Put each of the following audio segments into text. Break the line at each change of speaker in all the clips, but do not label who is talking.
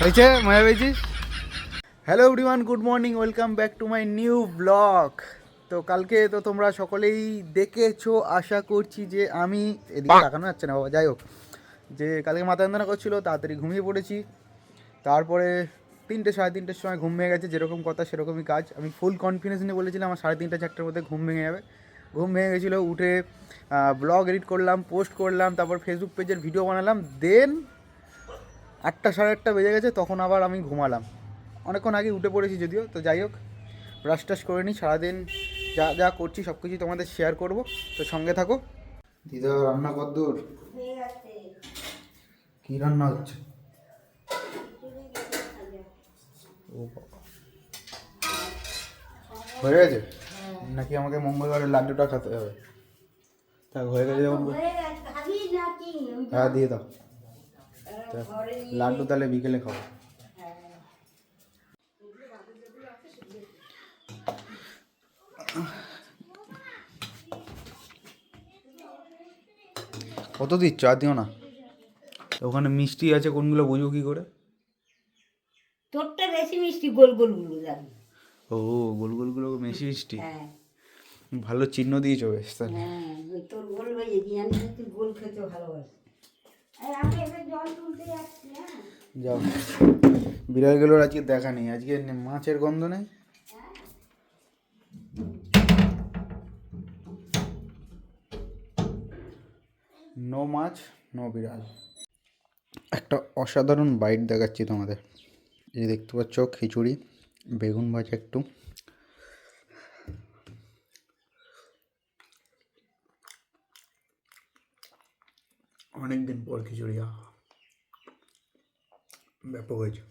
হয়েছে? মজা পেয়েছিস hello everyone good morning welcome back to my new blog তো কালকে তো তোমরা সকলেই দেখেছ আশা করছি যে আমি এদিকে তাকানো যাচ্ছে না বাবা যাই হোক। যে কালকে মাথা যন্ত্রণা করছিল তাড়াতাড়ি ঘুমিয়ে পড়েছি। তারপরে তিনটে সাড়ে তিনটের সময় ঘুম ভেঙে গেছে যেরকম কথা সেরকমই কাজ। আমি ফুল কনফিডেন্স নিয়ে বলেছিলাম আমার সাড়ে তিনটে চারটের মধ্যে ঘুম ভেঙে যাবে। ঘুম ভেঙে গেছিল উঠে ব্লগ এডিট করলাম পোস্ট করলাম তারপর ফেসবুক পেজের ভিডিও বানালাম দেন আটটা সাড়ে আটটা বেজে গেছে তখন আবার আমি ঘুমালাম। অনেকক্ষণ আগে উঠে পড়েছি যদিও তো যাই হোক ব্রাশ টাশ করে নিই সারাদিন যা যা করছি সব কিছুই তোমাদের শেয়ার করব। তো সঙ্গে থাকো। দিদা রান্না কদ্দূর কি রান্না হচ্ছে? ও। হয়ে গেছে? নাকি আমাকে মঙ্গলবারের লাড্ডুটা খেতে হবে? তা হয়ে গেছে যখন হ্যাঁ দিয়ে দাও। লাড্ডু তাহলে বিকেলে খাব। কত দিচ্ছ? আর দিও না। ওখানে মিষ্টি আছে, কোনগুলো বুঝব কি করে?
তোরটা বেশি মিষ্টি গোল গোলগুলো জানি।
ও গোল গোলগুলো বেশি মিষ্টি?
হ্যাঁ।
ভালো চিহ্ন দিয়েছ বেশ তাহলে।
হ্যাঁ তোর গোল বেজে দিয়ে আমি তুই গোল খেতে ভালোবাসি এই আমি এবার জল তুলতে যাচ্ছি হ্যাঁ।
যাও। বিড়ালগুলোর আজকে দেখা নেই আজকে মাছের গন্ধ নেই? নো মাছ নো বিড়াল। একটা অসাধারণ বাইট দেখাচ্ছি তোমাদের। এই যে দেখতে পাচ্ছ খিচুড়ি বেগুন ভাজা একটু অনেক দিন পর খিচুড়ি আহা ব্যাপক হয়েছে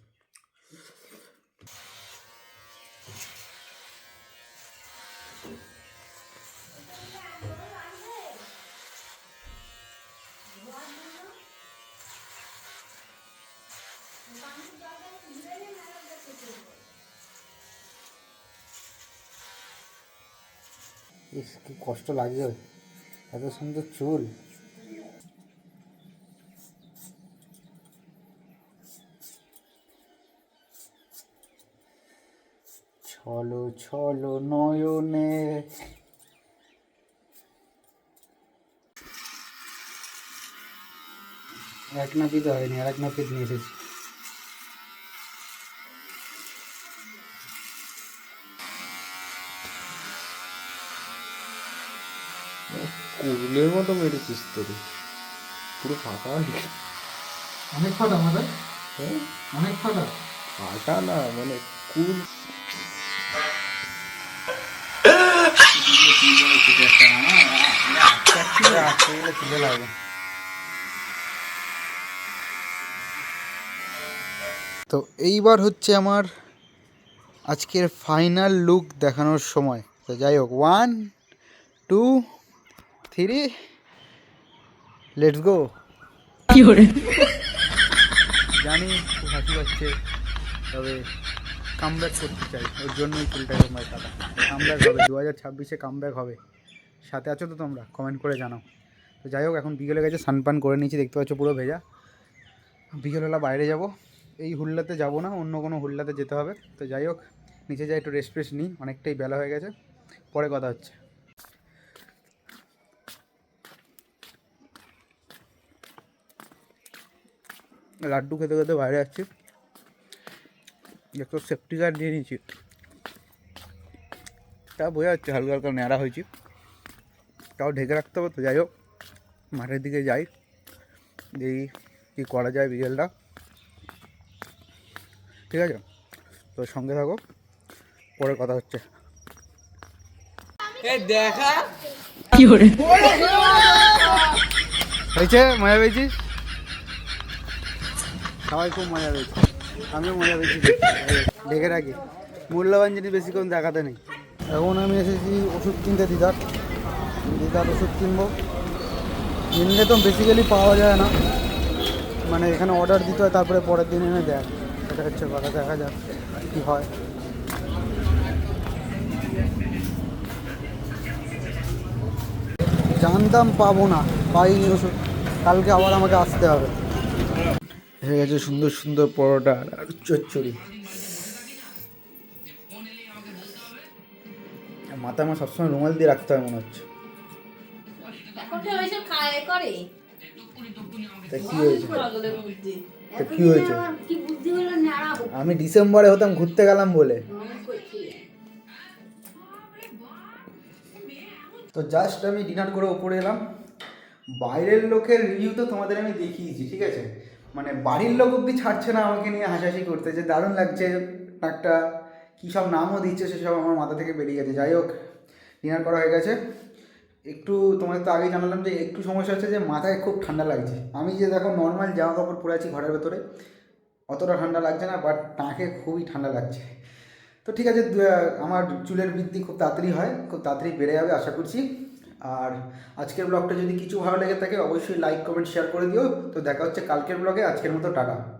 ইস, কি কষ্ট লাগছে। এত সুন্দর চুল। ছলো ছলো নয়নে। এক নাপিত হয়নি, আর এক নাপিত নিয়ে এসেছি।
কুলের মতো মেরেছিস তোর। পুরো ফাটা
অনেক ফাটা মাথায় অনেক ফাটা?
ফাটা না মানে কুল। চুলে লাগবে
তো এইবার হচ্ছে আমার আজকের ফাইনাল লুক দেখানোর সময়। তো যাই হোক one two three. Let's go জানি খুব হাসি পাচ্ছে তবে কামব্যাক করতে চাই। ওর জন্যই চুলটাকে আমার কাটা। কামব্যাক হবে দু হাজার ছাব্বিশে কামব্যাক হবে। সাথে আছো তো তোমরা? কমেন্ট করে জানাও। তো যাই হোক এখন বিকেলে গেছে সানপান করে নিয়েছি দেখতে পাচ্ছ পুরো ভেজা। বিকেলবেলা বাইরে যাব। এই হুল্লাতে যাব না অন্য কোনো হুল্লাতে যেতে হবে। তো যাই হোক নিচে যাই একটু রেস্ট ফ্রেস্ট নিই। অনেকটাই বেলা হয়ে গেছে। পরে কথা হচ্ছে। লাড্ডু খেতে খেতে বাইরে যাচ্ছি একটু সেফটি গার্ড দিয়ে নিয়েছি। তা বোঝা যাচ্ছে হালকা হালকা ন্যাড়া হয়েছি। তাও ঢেকে রাখতে হবে তো যাই হোক মাঠের দিকে যাই। দেখি কী করা যায় বিকেলটা। ঠিক আছে? তো সঙ্গে থাকো পরে কথা হচ্ছে। দেখা। কি হয়েছে? মজা পেয়েছিস? সবাই খুব মজা পেয়েছে। আমিও মজা পেয়েছি ঢেকে রাখি। মূল্যবান জিনিস বেশিক্ষণ দেখাতে নেই। এখন আমি এসেছি ওষুধ কিনতে দিদার। দিদার ওষুধ কিনবো। কিনলে তো বেসিক্যালি পাওয়া যায় না। মানে এখানে অর্ডার দিতে হয়, তারপরে পরের দিন এনে দেয়। এটা হচ্ছে কথা, দেখা যাক কী হয়। জানতাম পাবো না, পাইনি ওষুধ। কালকে আবার আমাকে আসতে হবে। হয়ে গেছে সুন্দর সুন্দর পরোটা আর চচ্চড়ি। মাথায় আমার সবসময় রুমাল দিয়ে রাখতে হয় মনে হচ্ছে।
তো
কি হয়েছে? তা কি আমি ডিসেম্বরে হতাম ঘুরতে গেলাম বলে। তো জাস্ট আমি ডিনার করে ওপরে এলাম। বাইরের লোকের রিভিউ তো তোমাদের আমি দেখিয়েছি ঠিক আছে? মানে বাড়ির লোক অব্দি ছাড়ছে না আমাকে নিয়ে হাসাহাসি করতে, যে দারুণ লাগছে একটা কী সব নামও দিচ্ছে সেসব আমার মাথা থেকে বেরিয়ে গেছে। যাই হোক ডিনার করা হয়ে গেছে। একটু তোমাদের তো আগেই জানালাম যে একটু সমস্যা হচ্ছে যে মাথায় খুব ঠান্ডা লাগছে। আমি যে দেখো নর্মাল জামা কাপড় পরে আছি ঘরের ভেতরে, অতটা ঠান্ডা লাগছে না বাট নাকে খুবই ঠান্ডা লাগছে। তো ঠিক আছে আমার চুলের বৃদ্ধি খুব তাড়াতাড়ি হয়, খুব তাড়াতাড়ি বেড়ে যাবে, আশা করছি। আর আজকের ব্লগটা যদি কিছু ভালো লেগে থাকে, অবশ্যই লাইক কমেন্ট শেয়ার করে দিও। তো দেখা হচ্ছে কালকের ব্লগে আজকের মতো টাটা।